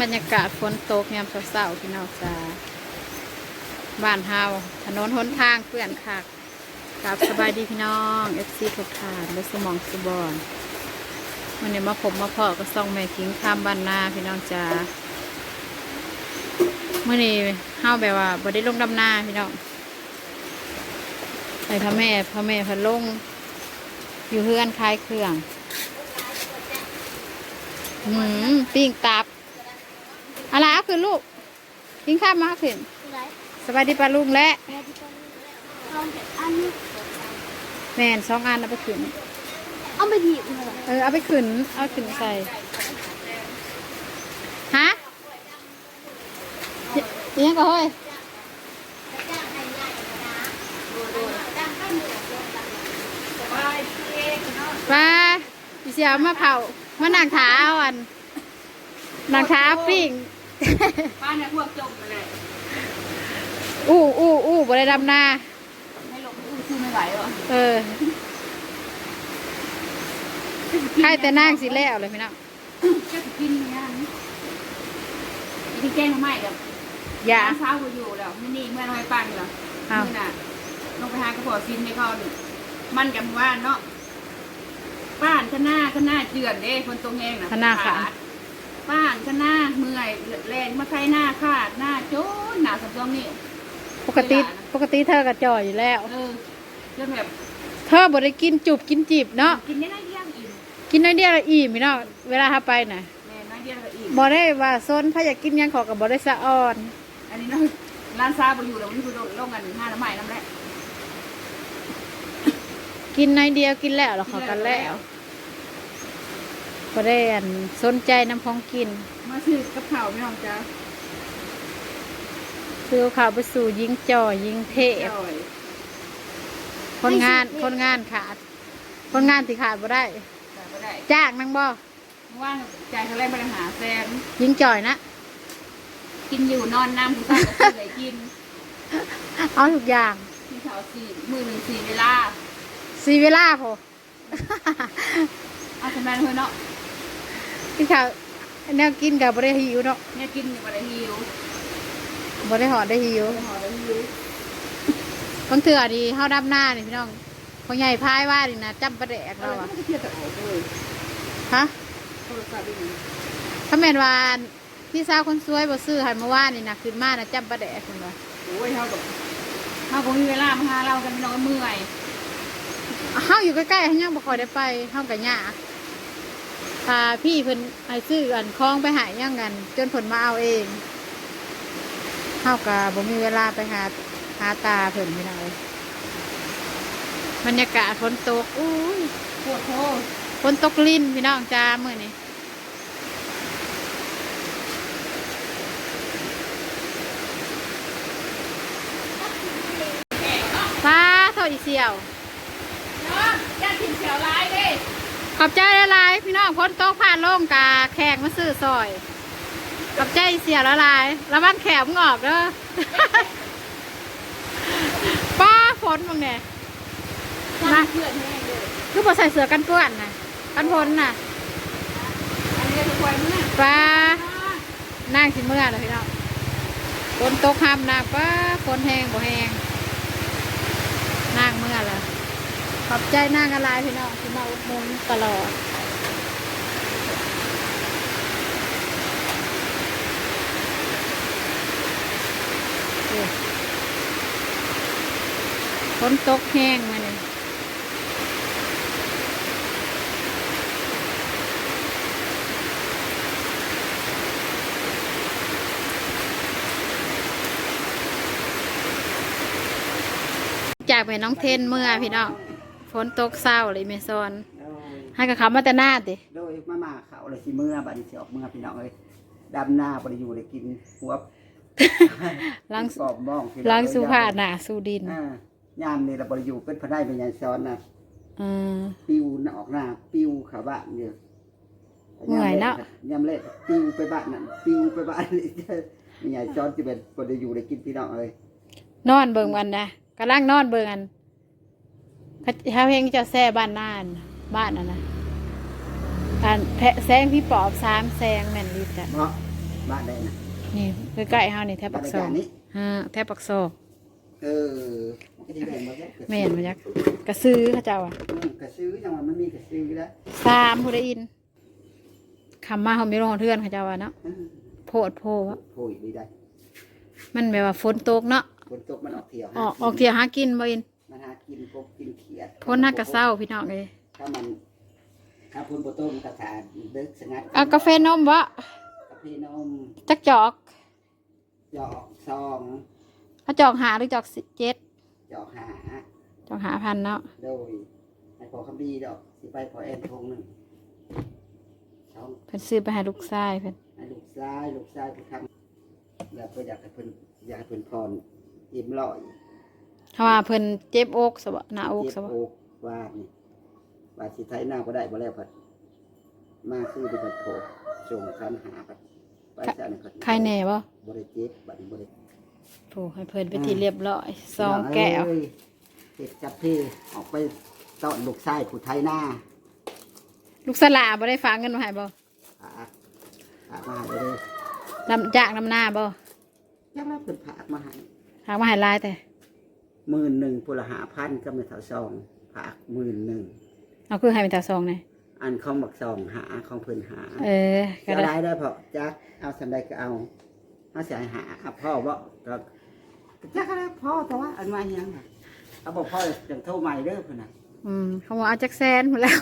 บรรยากาศฝนตกยามเศร้าๆพี่น้องจ้าบ้านเฮาถนนหนทางเปื้อนคักครับสบายดีพี่น้องเอฟซีทุกทานและสมองสุบอนวันนี้มาผมมาเพาะก็ส่องแม่กิ้งข้ามบ้านนาพี่น้องจ้าเมื่อนี้เฮาแบบว่าบ่ได้ลงดำนาพี่น้องใส่พ่อแม่พ่อแม่พันลงอยู่เฮือนคลายเครื่อง หืมปิ้งตับ อะไรเอาขึ้นลูกปิ้งข้ามมาเอาขึ้นสบายดีปลาลุงและแม่ที่ต้องเอาแต่อันสองอันเอาไปขึ้น เอาไปถีบเลยเออเอาไปขึ้น เอาขึ้นใส่ ฮะเอียงก็เฮ้ยปลาอีเสียวมาเผา มานั่งขาเอาอันนั่งขาปิ้งป้าเนี่ยพวกจมไปเลยอู้อู้อู้บริดำนาไม่หลบไม่อู้สู้ไม่ไหวหรอเออใครแต่นั่งสิแล้วเลยพี่น้องก็จะกินเนี่ยที่แกล้งทำไมกับอย่าร้านเช้ากูอยู่แล้วไม่นี่เมื่อน้อยปังเหรออ้าวเมื่อน่ะลงไปหากระเพาะซินไม่เข้าหนึ่งมันกับว่านเนาะ ป้านข้างหน้าข้างหน้าเจือนเด้คนตรงแงงน่ะข้างหน้าขาป้านข้างหน้าเมื่อยแรงมาใครหน้าขาดหน้าโจนหนาสับตรงนี้ปกติปกติเธอกับจอยอยู่แล้วเออจนแบบเธอบ่ได้กินจุบกินจีบเนาะกินได้น้อยเดียวอิ่มกินน้อยเดียวและอิ่มพี่น้องเวลาหาไปน่ะแม่น้อยเดียวก็อิ่มบ่ได้ว่าซนถ้าอยากกินหยังขอกับบ่ได้สะอ่อน อันนี้เนาะร้านซาบอยู่แล้ววันนี้คือลงกันห้าน้ำใหม่น้ำแรกกินน้อยเดียวกินแล้วแล้วขอกันแล้ว บ่ได้อันสนใจน้ำของกิน มาซื้อกับข้าวไม่น้องจ้าซื้อข้าวไปสู่ยิงจ่อยิงเทพจ่อยคนงานคนงานขาด คนงานที่ขาดบ่ได้จ่ายก็ได้จ้างนังบ่เมื่อวานจ่ายเขาแรกไปหาแฟน ยิงจ่อยนะกินอยู่นอนน้ำผู้ชายก็ซื้อเลยกินเอาทุกอย่างที่เขาสี่มือหนึ่งสี่เวลาสีเวลาพอ เอาทำไมเพื่อนเนาะ ที่เขาแนวกินกับบริหิวเนาะเนี่ยกินอยู่วันละหิวบริหอดได้หิวหอละหิวบางเถื่อดีเฮาดับหน้านี่พี่น้องเขาใหญ่พายว่านี่นะจำประแดกเราเราอะอะเทียบแต่โอ้เลยฮะโทรศัพท์ดีถ้าแม่นว่าพี่สาวคนสวยบ่ซื้อให้เมื่อวานนี่นะขึ้นมานะจำประแดกคนว่าโอ้ยเท่ากับเท่าคงมีเวลามาหาเรากันพี่น้องเมื่อย เฮาอยู่ใกล้ๆเฮายังบ่ค่อยได้ไปเฮาก็ยาก พาพี่เพิ่นให้ซื้ออันคล้องไปหายยังกัน จนเพิ่นมาเอาเองเฮาก็บ่มีเวลาไปหาหาตาเพิ่นพี่น้องเอ้บรรยากาศฝนตกอุ้ยปวดโทษฝนตกลิ้นพี่น้องจ้ามื้อนี้ฟ้าโทษอีเสี่ยวน้องย่าถิ่นเสียวร้ายเด้ อบใจหลายพี่น้องพ้นโต๊ะผ่านโล่งกาแขกมาซื้อซอย ขอบใจเสียละลายระวังแขมงอกเด้อป้าฝนมึงเนี่ยมาเพื่อนแห้งเลยคือบ่ใส่เสื้อกันเปื้อนนะกันฝนน่ะอันนี้จะควยเมื่อป้านั่งสิเมื่อเลยพี่น้องฝนตกห้ามนะป้าฝนแห้งบ่แห้งนั่งเมื่อเลย ขอบใจนั่งอะไรพี่น้องที่มาอุดหนุนตลอดฝนตกแห้งมาเนี่ยจากไปน้องเทนเมื่อพี่น้อง ฝนตกเศร้าเลยเมซอนให้กับเขามาแต่หน้าติโดยมามาเขาเลยสิเมื่อบัดนี้สิออกเมื่อพี่น้องเอ้ยดำหน้าบริยูเลยกินหัวล้างกรอบบ้องพี่น้องล้างเอ้ยสุผ้าหนาสูดินอ่ายามนี่เราบริยูเป็นพนัยเป็นยันซ้อนนะอืมปิวน่ะออกหน้าปิวเขาบ้านเนี่ยเมื่อยเนาะยามเละปิวไปบ้านนั่นปิวไปบ้านนี่มีใหญ่ซ้อนจะเป็นบริยูเลยกินพี่น้องเอ้ยนอนเบิ่งมันนะกำลังนอนเบิ่งอัน เขาเขาเพลงเจะแซ่บ้านนานบ้านน่ะนะการแพะแซงพี่ปอบสามแซงแม่นลีจ้ะเนาะบ้านใดนะนี่ใกล้ๆเฮานี่แทบบ้าปันกใดซอกันงนี้ฮะแทบปักซองเออมันก็จะได้มาแยกแม่นมาจักกระซื้อเขาเจ้าอะอืมกระซื้อจังหวะมันมีกระซื้อแล้วสามผู้ได้ยินคำมาเขามีโรงเทือนเขาเจ้าว่าเนาะอืมโพดโพวะโอ้ยดีได้ มันแบบว่าฝนตกเนาะฝนตกมันออกเที่ยวออกออกเที่ยวหากินบ่อิน มันหากินกบกินเขียดพ้นหน้ากระเซ้าพี่น้องเลยถ้ามันถ้าพ้นโบต้มกระถาเดึกสงัดเอากาแฟนมวะกาแฟนมจักจอกจอกซองเอาจอกหาหรือจอกเจ็ดจอกหาจอกหาพันเนาะโดยให้พอคำดีดอกสิไปพอแอนทงหนึ่งช่องเพิ่นซื้อไปให้ลูกชายเพิ่นให้ลูกชายลูกชายทุกคำแล้วก็อยากให้เพิ่นอยากให้เพิ่นพรอิ่มลอย เพราะว่าเพิ่นเจ็บอกสบหน้าอกเจ็สบบอกว่านี่ว่าสิไทยหน้าก็ได้บ่แล้วพัดมาคือที่เพิ่นโผล่ส่งคันหาพัดไปซะนี่พัดใครแน่บ่บ่ได้เจ็บบัดนี้บ่ได้โอ้ให้เพิ่นไปที่เรียบร้อยซองแก้วเอ้ยเฮ็ดจับพี่ออกไปต้อนลูกชายผู้ไทยหน้าลูกสลาบ่ได้ฝากเงินมาให้บ่ฝากฝากมาให้เลยลำจากลำหน้าบ่ยังรับเป็นผากมาให้ฝากมาให้หลายแต่ หมื่นหนึ่งพุละหาพันก็ไม่เท่าซองผากหมื่นหนึ่งเอาคือให้เป็นตาซองไงอันของบักซองหาของเพิ่นหาเออก็จะได้ได้ได้พอจักเอาสันใดก็เอาเอาเสียหาเอาพ่อบ่ก็จักก็ได้พ่อแต่ว่าอันมาเฮียงน่ะเอาบอกพ่อจังโทรใหม่เด้อเพิ่นน่ะอืมเขาบอกเอาจักแซนหมดแล้ว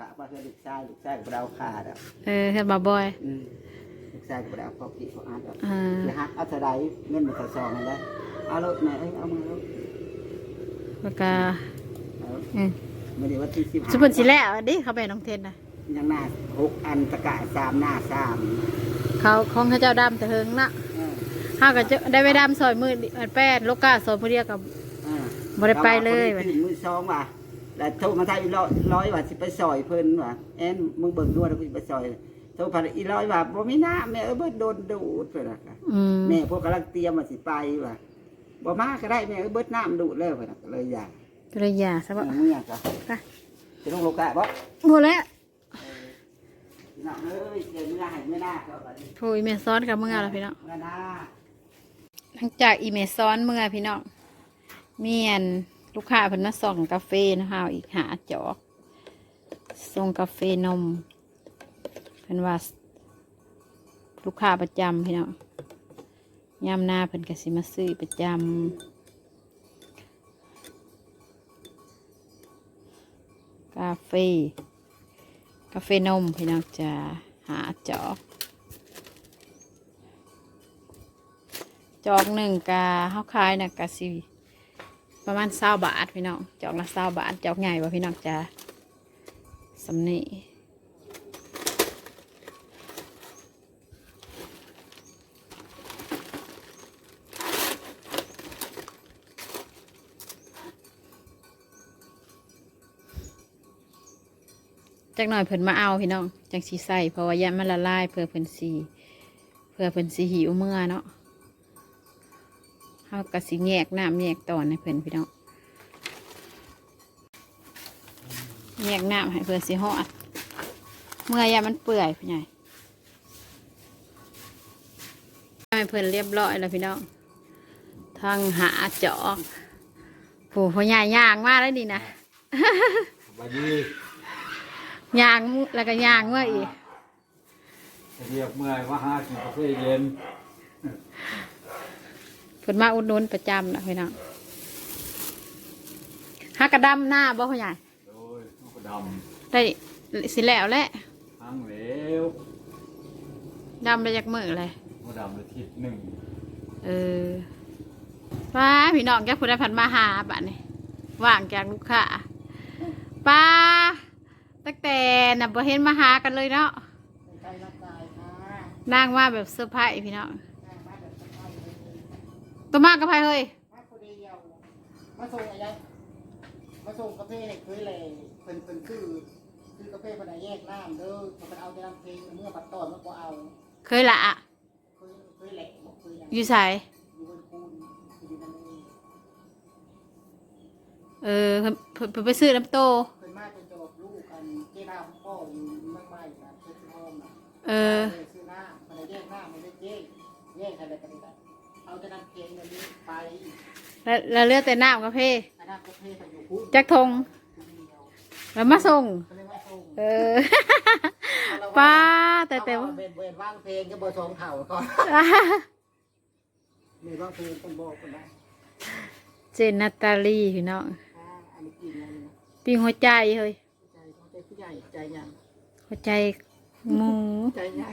ฝากมาเพื่อลูกชายลูกชายก็บ่ได้เอาขาดอะเออเฮ็ดบ่บ่อยอืมลูกชายก็บ่ได้เอาพ่อพี่พ่ออาร์ตอะอ่าอย่าหักเอาเท่าใดเงินมันเท่าซองนั่นแหละ เอารถไหนเอ้ยเอามาแล้วแล้วก็เอาอืมมื้อนี้วันที่15สุเพิ่นสิแล้วอันนี้เขาไปน้องเทนน่ะยังหน้าหกอันตะกะสามหน้าสามเขาของเขาเจ้าดำแต่เฮิงนะเออเฮาก็จะได้ไปดำซอยมืออันแป้นลูกกาซอยมือเดียวกับ เออบ่ได้ไปเลยแวว่าคนที่มือสองว่ะแล้วโทรมาทายอีร้อยร้อยว่าสิไปซอยเพิ่นว่ะแอนมึงเบิ่งด้วยแล้วกูสิไปซอยโทรผ่านอีร้อยว่าบ่มีน้ำแม่เอ้ยเบิดโดนดูดเพิ่นน่ะค่ะอืมแม่พวกกำลังเตรียมว่าสิไปว่ะ บ่มาก็ได้แม่เอ้ยเบิดน้ำดูดเลยเพิ่นน่ะก็เลยอยากก็เลยอย่าซะเอบ่อมึงอยากก็ไปจะลงโลกะบ่หมดแล้วพี่น้องเอ้ยเดี๋ยวมึงให้ไม่น่าก็บัดนี้โทรอีเมลซ้อนกับเมื่อแล้วพี่น้องเมื่อหน้าหลังจากอีเมลซ้อนเมื่อพี่น้องเมียนลูกค้าเพิ่นมาส่งกาแฟนะคะอีกหาจอกส่งกาแฟนมเพิ่นว่าลูกค้าประจำพี่น้อง ยามหน้าเพิ่นก็สิมาซื้อประจำกาแฟกาแฟนมพี่น้องจะหาจอกจอกหนึ่งกาเฮาขายนะกะสิประมาณเศร้าบาทพี่น้องจอกละเศร้าบาทจอกใหญ่บ่พี่น้องจ้าสำนี จักหน่อยเพิ่นมาเอาพี่น้องจังสีใส่เพราะว่ายันมันละลายเพื่อเพิ่นสีเพื่อเพิ่นสีหิวเมื่อเนาะเฮาก็สิแยกน้ำแยกตอนให้เพิ่นพี่น้องแยกน้ำให้เพิ่นสิฮอดเมื่อยามันเปื่อยพี่ใหญ่ให้เพิ่นเรียบร้อยแล้วพี่น้องทางหาจอกโหพ่อใหญ่ย่างมากแล้วนี่นะวันนี้ ย่างแล้วก็ย่างเมื่ออีกเรียกเมื่อยว่าหากินกาแฟเย็นเพิ่นมาอุดหนุนประจำนะพี่น้องฮักกระดำหน้าบ่พ่อใหญ่โดยลูกดได้สิแล้วแหละำทั้งเหลวดำได้จากมือเลยลูกดำอาทิตย์หนึ่งเออป้าพี่น้องแกผู้ใดพันมาหาบ้านนี่ว่างจากลูกค้าป้า ตั้งแต่น่ะบ่เห็นมาหากันเลยเนาะนางว่าแบบเซอร์ไพรส์พี่น้องตัวมากกับไผเฮ้ยมาคนเดียวมาส่งอะไรมาส่งกาแฟให้เคยเลยเพิ่นเพิ่นคือคือกาแฟเพิ่นน่ะแยกน้ำเด้อเพิ่นเอาแต่น้ำเพลงเมื่อปัดตอนมันบ่เอาเคยละอะเคยเคยแหลกบ่เคยยังอยู่ไสอยู่บนคูนอยู่นั่นเองเออเพิ่นเพิ่นเพิ่นไปซื้อน้ำโตเพิ่ นมาจะจอบลูกกันเจดาของพ่ออยู่เมืองใหม่นะเพชรทองน่ะเออเสื้อหน้ามันแยกหน้ามันไม่แยกแยกอะไรกันได้เอาจะนำเพลงอันนี้ไปแล้วแล้วเลือกแต่น้ำกาแฟคณะประเภทไปอยู่พุ่งจักทงคนเดียวแล้วมาส่งเขาเรียกว่าส่ง เออ ป้าแต่แต่ว่าว่าเป็นเวรว่างเพลงก็เบอร์สองเข่าก่อนมีว่างเพลงคนบอกคนได้เจนนาตาลีพี่น้องอ่าอันนี้กินอะไรนะปีหัวใจเฮ้ย ใจของใจผู้ใหญ่ใจใหญ่หัวใจหมู ใจใหญ่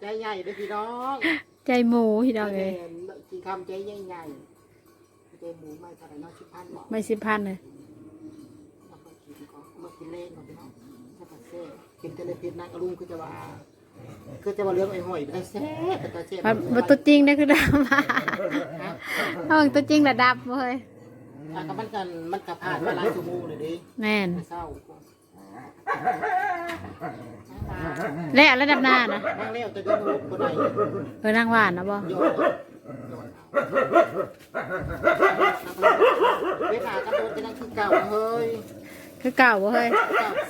ใจใหญ่เลยพี่น้องใจหมูพี่น้องเลยกี่คำใจใหญ่ใหญ่ใจหมูไม่เท่าไหร่เน้อยชิบพันบอกไม่สิพันเลยเอามากินก่อนเอามากินเล่นก่อนพี่น้องใช่ปะเซ่กินเทเลพิษนั่งอรุณคือจะว่าคือจะว่าเรื่องไอ้หอยไปเซ่แต่ตาเซ่มันมันตัวจริงนะคือดำมาเอาตัวจริงระดับเฮ้ยอะก็มันกันมันกับผ่านมาหลายชั่วโมงเลยดิแม่นไม่เศร้า และระดับหน้านะนั่งเลี้ยวจะเดินลูกคนไหนเออนางหวานนะบ่โยนเวลากันโดนจะนั่งคือเก่าเฮ้ยคือเก่าบ่เฮ้ย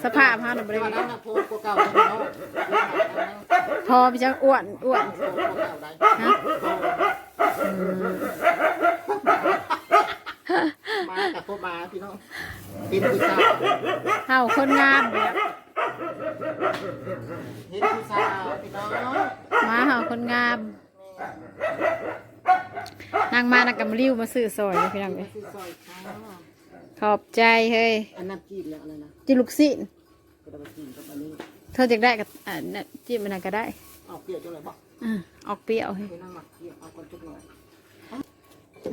สภาพฮะน่ะบ่ได้วันนั้นนะโพสกว่าเก่าเลยเนาะพอพี่จังอ้วนอ้วนโพสกว่าเก่าได้ฮะ มาแต่พวกมาพี่น้องเป็นผู้สาวเฮาคนงามเลยอะเห็นผู้สาวพี่น้องมาเฮาคนงามนางมานางกำริ้วมาซื้อซอยเลยพี่น้องเอ้ยคือซอยค่ะขอบใจเฮ้ยอันน้ำจีนแล้วอะไรนะจิลูกศิษย์ก็ได้มากินกับอันนี้เธอจะได้กับอ่าน่ะจิ้มมันนนก็ได้เอาเปรี้ยวจังเลยบอกอ่าออกเปรี้ยวเฮ้ยไปนั่งหมักเปรี้ยวเอาคนจุกหน่อย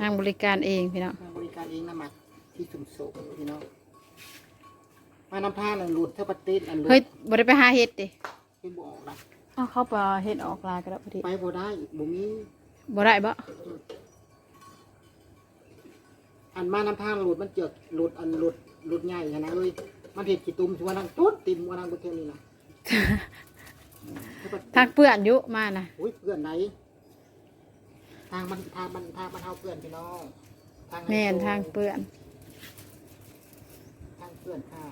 นางบริการเองพี่น้องบริ การเองนะหมักที่สุ่มโสมพี่น้องมาน้ำผ้าหนึ่งหลุดเท่าปฏิทินอันหลุดเฮ้ยบ่ได้ไปหาเห็ดดิเป็นบ่ออกนะเอาเข้าไปเอาเห็ดออกลายก็ได้พอดีไปบ่ได้บ่มีบ่ได้บ่อันมาน้ำผ้าหลุดมันเจือกหลุดอันหลุดหลุดใหญ่ขนาดเลยมันเห็ดกี่ตุ่มชัวนั่งตุ๊ดติ่มว่านั่งบนเทวนี้นะทางเปื้อนอยุมานะอุ้ยเพื่อนไหนทางมันทางมันทางมันเท่าเพื่อนพี่น้องทางไฮโซ แม่นทางเปื้อน ทางเพื่อนค่ะ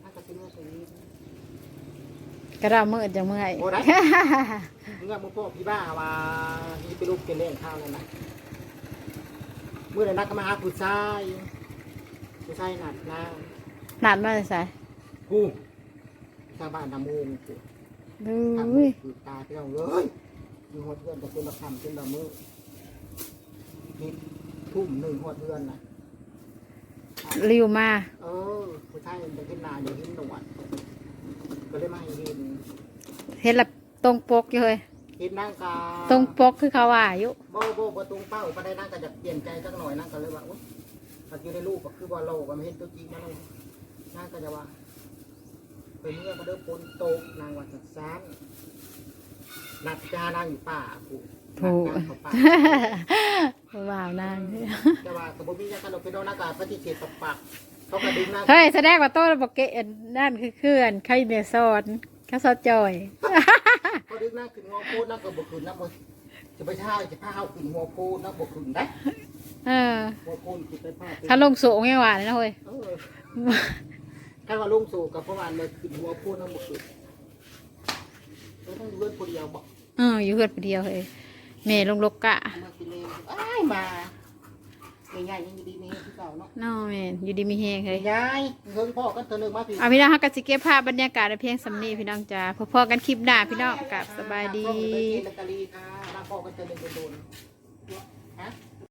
ทางกระซิบเมื่อตรงนี้กระเราเมื่อจังเมื่อยโอ้ได้ เมื่อมึงพ่อพี่บ้าว่านี่ไปลูกเป็นเล่นข้าวเลยนะเมื่อไหร่นักก็มาหาผู้ชายผู้ชายหนัดนางนานมาเลยสายกูชาวบ้านนำมูงดูทำยคือตาพี่น้องเลยมีหัวเดือนแต่เป็นระคำเป็นระมือมี ทุ่มหนึ่งหัวเดือนนะริวมา เออผู้ชายเดินขึ้นนาเดินขึ้นหนวดก็เลยมาให้เห็นเห็นละตรงปกอยู่เลยเห็นนั่งกาตรงปกคือเขาว่าอยู่โบโบประตูเป้าก็ได้นั่งก็จะเปลี่ยนใจสักหน่อยนั่งก็เลยว่าอุ้ยถ้าอยู่ในรูปก็คือว่าโลก็ไม่เห็นตัวจริงนะเลยนั่งก็จะว่าเป็นเมื่อก็เดินปนโตกนางวัดสักซานนัดจานางอยู่ป่าผูกผูกนัดกันเขาป่า ว่าวนางแต่ว่ากับบ่มีหยังกันดอกพี่น้องนากาปฏิเสธปักปักเขาก็ดึงนางเฮ้ยแสดงว่าโต้บอกเกะนั่นคือเคลื่อนใครเมียสอนเขาสอดจอยเขาดึงนางขึ้นหัวโพดนางก็บ่ขึ้นนะบ่จะไปท่าจะพาเฮาขึ้นหัวโพดนางบ่ขึ้นได้เออหัวโพดขึ้นไปพาไปถ้าลงสูงไงหวานนะเฮ้ยเออถ้าว่าลงสู่กับประมาณเลยขึ้นหัวโพดนางบ่ขึ้นแล้วต้องเลื่อนคนเดียวบอกเอออยู่เพื่อนผู้เดียวเฮ้ย แม่ลงลกกะมากินเลยอ้ายมาง่ายๆยังดีๆนี่ที่เก่าเนาะน้อแม่นอยู่ดีมีแฮงเฮ้ยง่ายเฮิงพ่อกันเถอะนึงมาพี่เอาพี่น้องฮักกสิเก็บภาพบรรยากาศในเพียงสำนีพี่น้องจ้าพอๆกันคลิปหน้าพี่น้องกับสบายดีช่องเบอร์เกนแบตเตอรี่ค่ะรับพ่อกันเถอะนึงโดนๆฮะ